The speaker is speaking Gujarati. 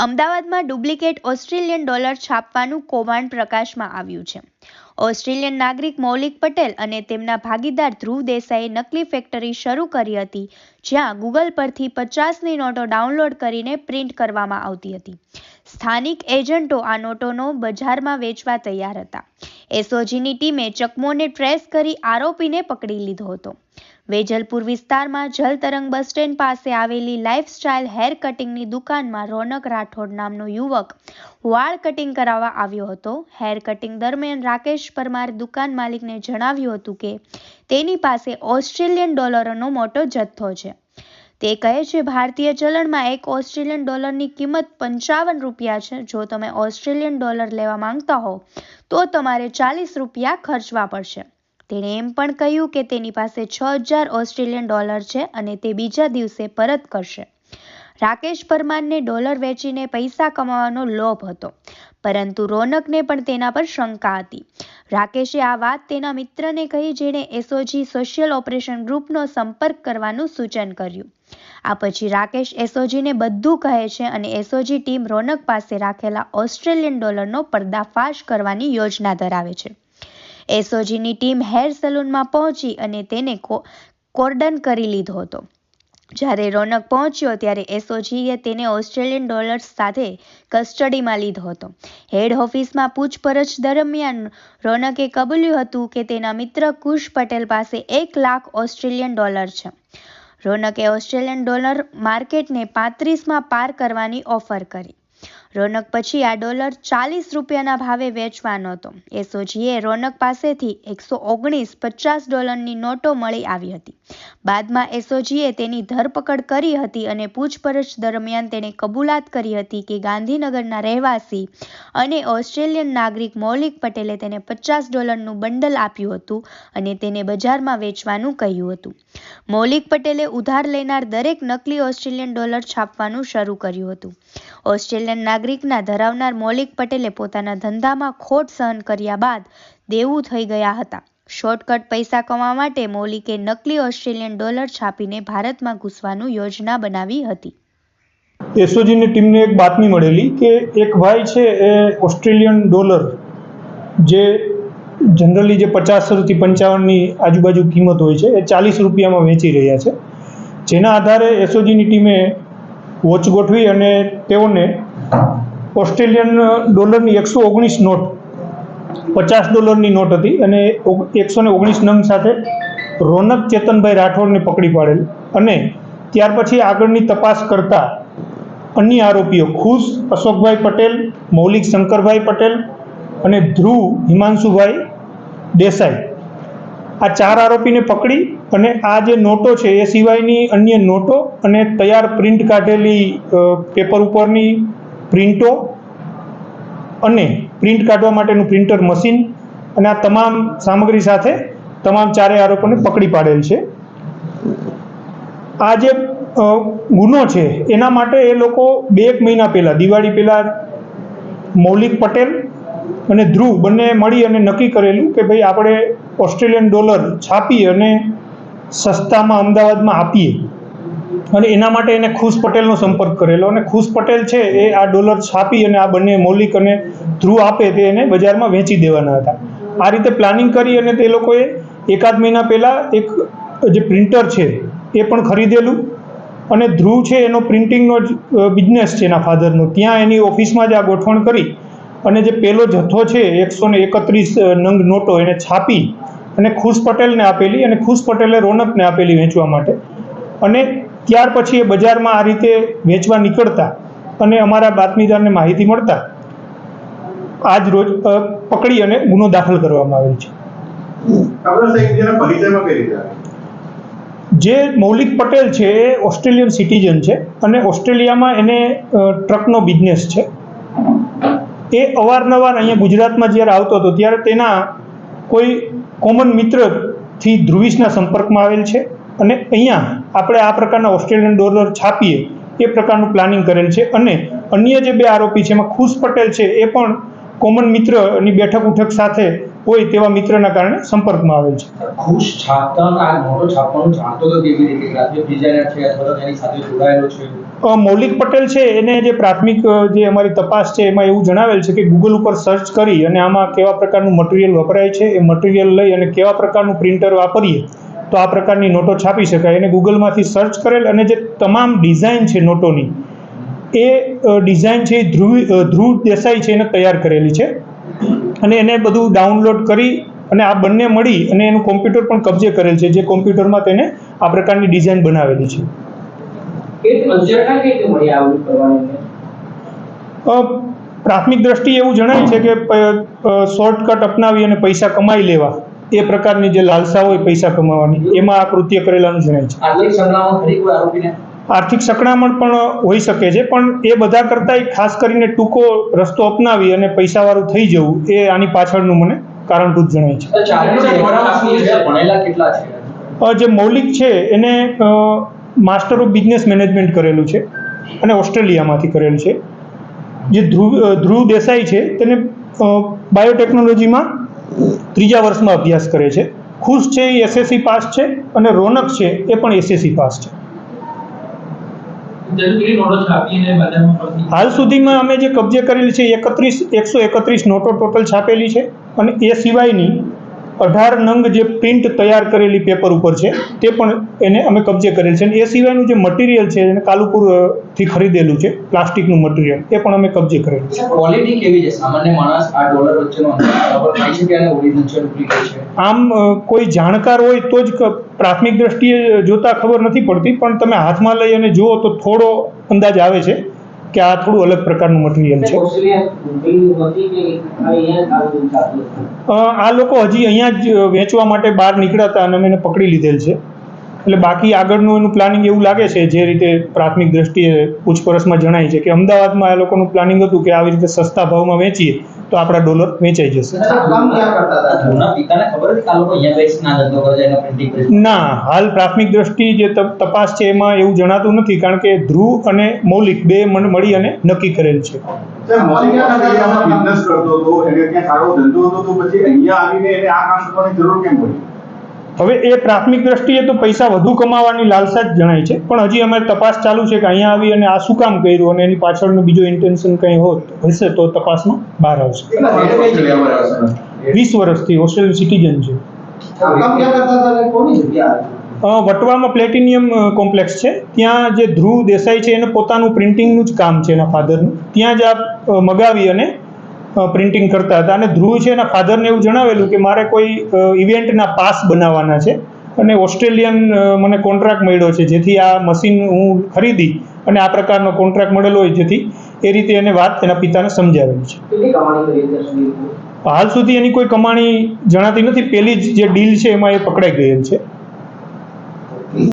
અમદાવાદમાં ડુપ્લિકેટ ઓસ્ટ્રેલિયન ડોલર છાપવાનું કૌભાંડ પ્રકાશમાં આવ્યું છે. ઓસ્ટ્રેલિયન નાગરિક મૌલિક પટેલ અને તેમના ભાગીદાર ધ્રુવ દેસાઈએ નકલી ફેક્ટરી શરૂ કરી હતી, જ્યાં ગૂગલ પરથી પચાસની નોટો ડાઉનલોડ કરીને પ્રિન્ટ કરવામાં આવતી હતી. સ્થાનિક એજન્ટો આ નોટોનો બજારમાં વેચવા તૈયાર હતા. એસઓજીની ટીમે ચકમોને ટ્રેસ કરી આરોપીને પકડી લીધો હતો. વેજલપુર વિસ્તારમાં જલતરંગ બસ સ્ટેન્ડ પાસે આવેલી લાઇફસ્ટાઇલ હેર કટિંગની દુકાનમાં રોનક રાઠોડ નામનો યુવક વાળ કટિંગ કરાવવા આવ્યો હતો. હેર કટિંગ દરમિયાન રાકેશ પરમાર દુકાન માલિકને જણાવ્યું હતું કે તેની પાસે ઓસ્ટ્રેલિયન ડોલરોનો મોટો જથ્થો છે. તે કહે છે, ભારતીય ચલણમાં એક ઓસ્ટ્રેલિયન ડોલરની કિંમત પંચાવન રૂપિયા છે. જો તમે ઓસ્ટ્રેલિયન ડોલર લેવા માંગતા હો, તો તમારે ચાલીસ રૂપિયા ખર્ચવા પડશે. તેણે એમ પણ કહ્યું કે તેની પાસે છ હજાર ઓસ્ટ્રેલિયન ડોલર છે અને તે બીજા દિવસે પરત કરશે. રાકેશ પરમારને ડોલર વેચીને પૈસા કમાવાનો લોભ હતો, પરંતુ રોનકને પણ તેના પર શંકા હતી. રાકેશે આ વાત તેના મિત્રને કહી, જેણે એસઓજી સોશિયલ ઓપરેશન ગ્રુપનો સંપર્ક કરવાનું સૂચન કર્યું. આ પછી રાકેશ એસઓજીને બધું કહે છે અને એસઓજી ટીમ રોનક પાસે રાખેલા ઓસ્ટ્રેલિયન ડોલરનો પર્દાફાશ કરવાની યોજના ધરાવે છે. એસઓજીની ટીમ હેર સલૂનમાં પહોંચી અને તેને કોર્ડન કરી લીધો હતો. જ્યારે રોનક પહોંચ્યો ત્યારે એસઓજીએ તેને ઓસ્ટ્રેલિયન ડોલર્સ સાથે કસ્ટડીમાં લીધો હતો. હેડ ઓફિસમાં પૂછપરછ દરમિયાન રોનકે કબૂલ્યું હતું કે તેના મિત્ર કુશ પટેલ પાસે એક લાખ ઓસ્ટ્રેલિયન ડોલર છે. રોનકે ઓસ્ટ્રેલિયન ડોલર માર્કેટને પાંત્રીસમાં પાર કરવાની ઓફર કરી. રોનક પછી આ ડોલર ચાલીસ રૂપિયાના ભાવે વેચવાનો હતો. એસઓજીએ રોનક પાસેથી એકસો ઓગણીસ પચાસ ડોલરની નોટો મળી આવી હતી. બાદમાં એસઓજીએ તેની ધરપકડ કરી હતી અને પૂછપરછ દરમિયાન તેણે કબૂલાત કરી હતી કે ગાંધીનગરના રહેવાસી અને ઓસ્ટ્રેલિયન નાગરિક મૌલિક પટેલે તેને પચાસ ડોલરનું બંડલ આપ્યું હતું અને તેને બજારમાં વેચવાનું કહ્યું હતું. મૌલિક પટેલે ઉધાર લેનાર દરેક નકલી ઓસ્ટ્રેલિયન ડોલર છાપવાનું શરૂ કર્યું હતું. ઓસ્ટ્રેલિયન નાગરિકના ધરાવનાર મૌલિક પટેલે પોતાના ધંધામાં ખોટ સહન કર્યા બાદ દેવું થઈ ગયા હતા. શોર્ટકટ પૈસા કમાવા માટે મૌલિકે નકલી ઓસ્ટ્રેલિયન ડોલર છાપીને ભારતમાં ઘૂસવાનું યોજના બનાવી હતી. એસઓજીની ટીમને એક બાતમી મળેલી કે એક ભાઈ છે એ ઓસ્ટ્રેલિયન ડોલર જે જનરલી જે પચાસથી પંચાવનની આજુબાજુ કિંમત હોય છે એ ચાલીસ રૂપિયામાં વેચી રહ્યા છે. જેના આધારે એસઓજીની ટીમે વોચ ગોઠવી અને તેઓને ઓસ્ટ્રેલિયન ડોલરની એકસો ઓગણીસ નોટ, પચાસ ડોલરની નોટ હતી અને એકસો ને ઓગણીસ નંગ સાથે રોનક ચેતનભાઈ રાઠોડને પકડી પાડેલ. અને ત્યાર પછી આગળની તપાસ કરતા અન્ય આરોપીઓ, ખુશ, અશોકભાઈ પટેલ, મૌલિક શંકરભાઈ પટેલ અને ધ્રુવ હિમાંશુભાઈ દેસાઈ. આ ચાર આરોપીને પકડી અને આ જે નોટો છે એ સિવાયની અન્ય નોટો અને તૈયાર પ્રિન્ટ કાઢેલી પેપર ઉપરની પ્રિન્ટો અને પ્રિન્ટ કાઢવા માટેનું પ્રિન્ટર મશીન અને આ તમામ સામગ્રી સાથે તમામ ચારેય આરોપોને પકડી પાડેલ છે. આ જે ગુનો છે, એના માટે એ લોકો બે એક મહિના પહેલાં, દિવાળી પહેલાં મૌલિક પટેલ અને ધ્રુવ બંને મળી અને નક્કી કરેલું કે ભાઈ આપણે ઓસ્ટ્રેલિયન ડોલર છાપી અને સસ્તામાં અમદાવાદમાં આપીએ. અને એના માટે એને ખુશ પટેલનો સંપર્ક કરેલો. અને ખુશ પટેલ છે એ આ ડોલર છાપી અને આ બંને મૌલિક અને ધ્રુવ આપે તે એને બજારમાં વેચી દેવાના હતા. આ રીતે પ્લાનિંગ કરી અને તે લોકોએ એકાદ મહિના પહેલાં એક જે પ્રિન્ટર છે એ પણ ખરીદેલું. અને ધ્રુવ છે એનો પ્રિન્ટિંગનો જ બિઝનેસ છે એના ફાધરનો. ત્યાં એની ઓફિસમાં જ આ ગોઠવણ કરી અને જે પહેલો જથ્થો છે, એકસો ને એકત્રીસ નંગ નોટો એને છાપી અને ખુશ પટેલને આપેલી અને ખુશ પટેલે રોનકને આપેલી વેચવા માટે. અને ત્યાર પછી એ બજારમાં આ રીતે વેચવા નીકળતા અને અમારા બાતમીદારને માહિતી મળતા આજ રોજ પકડી અને ગુનો દાખલ કરવામાં આવેલ છે. જે મૌલિક પટેલ છે એ ઓસ્ટ્રેલિયન સિટીઝન છે અને ઓસ્ટ્રેલિયામાં એને ટ્રકનો બિઝનેસ છે. એ અવારનવાર અહીંયા ગુજરાતમાં જ્યારે આવતો હતો ત્યારે તેના કોઈ કોમન મિત્રથી ધ્રુવીશના સંપર્કમાં આવેલ છે. અને અહીંયા આપણે આ પ્રકારના ઓસ્ટ્રેલિયન ડોલર છાપીએ એ પ્રકારનું પ્લાનિંગ કરેલ છે. અને અન્ય જે બે આરોપી છે એમાં ખુશ પટેલ છે એ પણ કોમન મિત્રની બેઠક ઉઠક સાથે હોય તેવા મિત્રના કારણે સંપર્કમાં આવેલ છે. ખુશ છાપતા આ નોટો છાપવાનું જાણતો તો કેવી રીતે રાજ્ય ડિઝાઇનર છે અથવા તેની સાથે જોડાયેલો છે? મૌલિક પટેલ છે એને જે પ્રાથમિક જે અમારી તપાસ છે એમાં એવું જણાવેલ છે કે ગૂગલ ઉપર સર્ચ કરી અને આમાં કેવા પ્રકારનું મટીરિયલ વપરાય છે એ મટીરિયલ લઈ અને કેવા પ્રકારનું પ્રિન્ટર વાપરીએ તો આ પ્રકારની નોટો છાપી શકાય. એને ગૂગલમાંથી સર્ચ કરેલ અને જે તમામ ડિઝાઇન છે નોટોની એ ડિઝાઇન છે એ ધ્રુવ ધ્રુવ દેસાઈ છે એને તૈયાર કરેલી છે. અને એને બધું ડાઉનલોડ કરી અને આ બંને મળી અને એનું કોમ્પ્યુટર પણ કબજે કરેલ છે જે કોમ્પ્યુટરમાં તેને આ પ્રકારની ડિઝાઇન બનાવેલી છે. પ્રાથમિક દ્રષ્ટિએ એવું જણાય છે કે શોર્ટકટ અપનાવી અને પૈસા કમાઈ લેવા. એ પ્રકારની જે લાલસા હોય પૈસા કમાવાની એમાં આ કૃત્ય કરેલાનું જણાય છે. આર્થિક સંકળામણ પણ હોઈ શકે છે પણ એ બધા કરતાંય ખાસ કરીને ટૂંકો રસ્તો અપનાવી અને પૈસાવાળું થઈ જવું એ આની પાછળનું મને કારણભૂત જણાય છે. જે મૌલિક છે એને માસ્ટર ઓફ બિઝનેસ મેનેજમેન્ટ કરેલું છે અને ઓસ્ટ્રેલિયામાંથી કરેલું છે. જે ધ્રુવ ધ્રુવ દેસાઈ છે તેને બાયોટેકનોલોજીમાં ત્રીજા વર્ષમાં અભ્યાસ કરે છે. ખુશ છે એ એસએસસી પાસ છે અને રોનક છે એ પણ એસએસસી પાસ છે. હાલ સુધીમાં અમે જે કબજે કરેલી છે એકત્રીસ એકસો એકત્રીસ નોટો ટોટલ છાપેલી છે અને એ સિવાયની અઢાર નંગ જે પ્રિન્ટ તૈયાર કરેલી પેપર ઉપર છે તે પણ એને અમે કબજે કરેલ છે. અને એ સિવાયનું જે મટીરિયલ છે એને કાલુપુરથી ખરીદેલું છે પ્લાસ્ટિકનું મટીરિયલ એ પણ અમે કબજે કરેલું છે. ક્વોલિટી કેવી છે? સામાન્ય માણસ આ ડોલર વચ્ચેનો શકે અને ઓરિજિનલ છે ડુપ્લિકેટ છે આમ કોઈ જાણકાર હોય તો જ પ્રાથમિક દ્રષ્ટિએ જોતા ખબર નથી પડતી પણ તમે હાથમાં લઈ અને જુઓ તો થોડો અંદાજ આવે છે. કે આ થોડું અલગ પ્રકારનું મટીરિયલ છે. આ લોકો હજી અહીંયા જ વેચવા માટે બહાર નીકળ્યા હતા અને અમે પકડી લીધેલ છે. એટલે બાકી આગળનું એનું પ્લાનિંગ એવું લાગે છે, જે રીતે પ્રાથમિક દ્રષ્ટિએ પૂછપરછમાં જણાય છે કે અમદાવાદમાં આ લોકોનું પ્લાનિંગ હતું કે આવી રીતે સસ્તા ભાવમાં વેચીએ. તો આપણા ડોલર વેચાઈ જશે. કામ ક્યાં કરતા હતા? ધ્રુવના પિતાને ખબર હતી કે આ લોકો અહીંયા બેસી ના હાલ પ્રાથમિક દ્રષ્ટિ જે તપાસ છે એમાં એવું જણાતું નથી કારણ કે ધ્રુવ અને મૌલિક બે મન- મળી અને નક્કી કરેલ છે. બિઝનેસ કરતો હતો એને ત્યાં સારો ધંધો હતો તો પછી અહીંયા આવીને એને આ કામ કરવાની જરૂર કેમ પડી? હવે એ પ્રાથમિક દ્રષ્ટિએ તો પૈસા વધુ કમાવાની લાલસા જ જણાય છે. પણ હજી અમારે તપાસ ચાલુ છે કે અહીંયા આવી અને આ શું કામ કર્યું અને એની પાછળનું બીજું ઇન્ટેન્શન કંઈ હોત હશે તો તપાસમાં બહાર આવશે? વીસ વર્ષથી ઓસ્ટ્રેલિયન સિટીઝન છે. વટવામાં પ્લેટિનિયમ કોમ્પ્લેક્સ છે. ત્યાં જે ધ્રુવ દેસાઈ છે એને પોતાનું પ્રિન્ટિંગનું જ કામ છે એના ફાધરનું ત્યાં જ આ અ, મગાવી અને પ્રિન્ટિંગ કરતા હતા. અને ધ્રુવ છે એના ફાધરને એવું જણાવેલું કે મારે કોઈ ઇવેન્ટના પાસ બનાવવાના છે. અને ઓસ્ટ્રેલિયન મને કોન્ટ્રાક્ટ મળ્યો છે જેથી આ મશીન હું ખરીદી અને આ પ્રકારનો કોન્ટ્રાક્ટ મળેલો હોય જેથી એ રીતે એને વાત એના પિતાને સમજાવેલી છે. હાલ સુધી એની કોઈ કમાણી જણાતી નથી. પહેલી જ જે ડીલ છે એમાં એ પકડાઈ ગયેલ છે.